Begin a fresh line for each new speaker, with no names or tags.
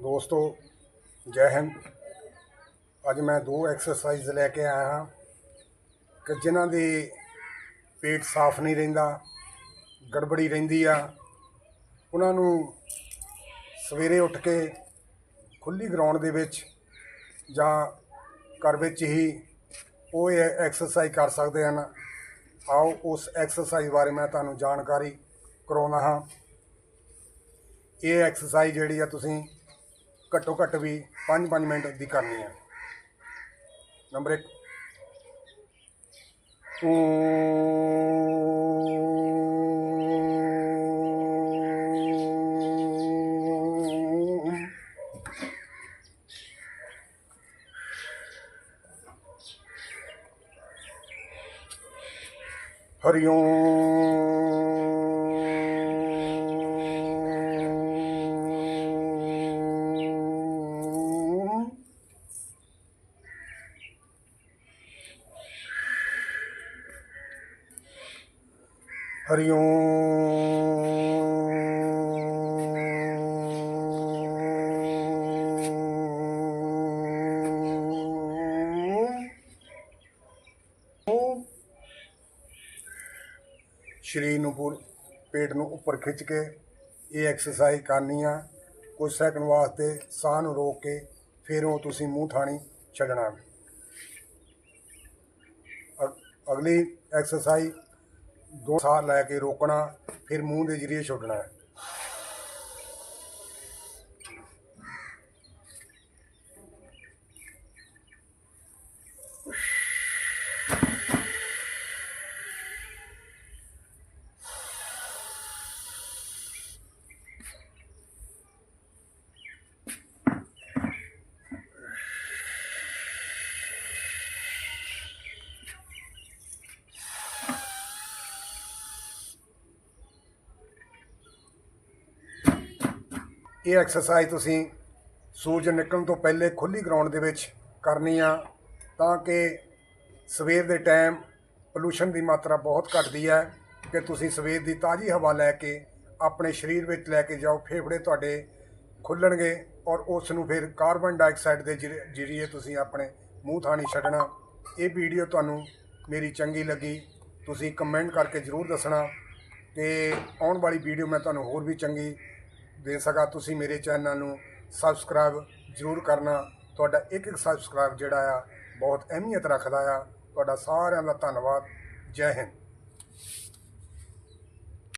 ਦੋਸਤੋ, ਜੈ ਹਿੰਦ। ਅੱਜ ਮੈਂ ਦੋ ਐਕਸਰਸਾਈਜ਼ ਲੈ ਕੇ ਆਇਆ ਹਾਂ ਕਿ ਜਿਨ੍ਹਾਂ ਦੇ ਪੇਟ ਸਾਫ਼ ਨਹੀਂ ਰਹਿੰਦਾ, ਗੜਬੜੀ ਰਹਿੰਦੀ ਆ। ਉਹਨਾਂ ਨੂੰ ਸਵੇਰੇ ਉੱਠ ਕੇ ਖੁੱਲੀ ਗਰਾਊਂਡ ਦੇ ਵਿੱਚ ਜਾਂ ਘਰ ਵਿੱਚ ਹੀ ਉਹ ਇਹ ਐਕਸਰਸਾਈਜ਼ ਕਰ ਸਕਦੇ ਹਨ। ਆਓ, ਉਸ ਐਕਸਰਸਾਈਜ਼ ਬਾਰੇ ਮੈਂ ਤੁਹਾਨੂੰ ਜਾਣਕਾਰੀ ਕਰਾਉਣਾ ਹਾਂ। ਇਹ ਐਕਸਰਸਾਈਜ਼ ਜਿਹੜੀ ਆ ਤੁਸੀਂ ਘੱਟੋ ਘੱਟ ਵੀ 5-5 ਮਿੰਟ ਦੀ ਕਰਨੀ ਹੈ ਨੰਬਰ 1 ਹਰੀ ਹਰੀ ਓਮ। ਸਰੀਰ ਨੂੰ ਪੂਰ ਪੇਟ ਨੂੰ ਉੱਪਰ ਖਿੱਚ ਕੇ ਇਹ ਐਕਸਰਸਾਈਜ਼ ਕਰਨੀ ਆ। ਕੁਝ ਸੈਕਿੰਡ ਵਾਸਤੇ ਸਾਹ ਨੂੰ ਰੋਕ ਕੇ ਫਿਰ ਉਹ ਤੁਸੀਂ ਮੂੰਹ ਥਾਣੀ ਛੱਡਣਾ। ਅਗ- ਅਗਲੀ ਐਕਸਰਸਾਈਜ਼ ਦੋ ਸਾਹ ਲੈ ਕੇ ਰੋਕਣਾ ਫਿਰ ਮੂੰਹ ਦੇ ਜਰੀਏ ਛੱਡਣਾ ਇਹ ਐਕਸਰਸਾਈਜ਼ ਤੁਸੀਂ ਸੂਰਜ ਨਿਕਲਣ ਤੋਂ ਪਹਿਲੇ ਖੁੱਲੀ ਗਰਾਊਂਡ ਦੇ ਵਿੱਚ ਕਰਨੀ ਆ, ਤਾਂ ਕਿ ਸਵੇਰ ਦੇ ਟਾਈਮ ਪੋਲੂਸ਼ਨ ਦੀ ਮਾਤਰਾ ਬਹੁਤ ਘਟਦੀ ਹੈ ਕਿ ਤੁਸੀਂ ਸਵੇਰ ਦੀ ਤਾਜ਼ੀ ਹਵਾ ਲੈ ਕੇ ਆਪਣੇ ਸਰੀਰ ਵਿੱਚ ਲੈ ਕੇ ਜਾਓ, ਫੇਫੜੇ ਤੁਹਾਡੇ ਖੁੱਲਣਗੇ ਔਰ ਉਸ ਨੂੰ ਫਿਰ ਕਾਰਬਨ ਡਾਈਆਕਸਾਈਡ ਦੇ ਜਰੀ- ਜਰੀਏ ਤੁਸੀਂ ਆਪਣੇ ਮੂੰਹ ਥਾਣੀ ਛੱਡਣਾ। ਇਹ ਵੀਡੀਓ ਤੁਹਾਨੂੰ ਮੇਰੀ ਚੰਗੀ ਲੱਗੀ, ਤੁਸੀਂ ਕਮੈਂਟ ਕਰਕੇ ਜ਼ਰੂਰ ਦੱਸਣਾ ਕਿ ਆਉਣ ਵਾਲੀ ਵੀਡੀਓ ਮੈਂ ਤੁਹਾਨੂੰ ਹੋਰ ਵੀ ਚੰਗੀ ਦੇ ਸਕਾਂ, ਤੁਸੀਂ ਮੇਰੇ ਚੈਨਲ ਨੂੰ ਸਬਸਕ੍ਰਾਈਬ ਜ਼ਰੂਰ ਕਰਨਾ। ਤੁਹਾਡਾ ਇੱਕ ਇੱਕ ਸਬਸਕ੍ਰਾਈਬ ਜਿਹੜਾ ਆ, ਬਹੁਤ ਅਹਿਮੀਅਤ ਰੱਖਦਾ ਆ। ਤੁਹਾਡਾ ਸਾਰਿਆਂ ਦਾ ਧੰਨਵਾਦ। ਜੈ ਹਿੰਦ।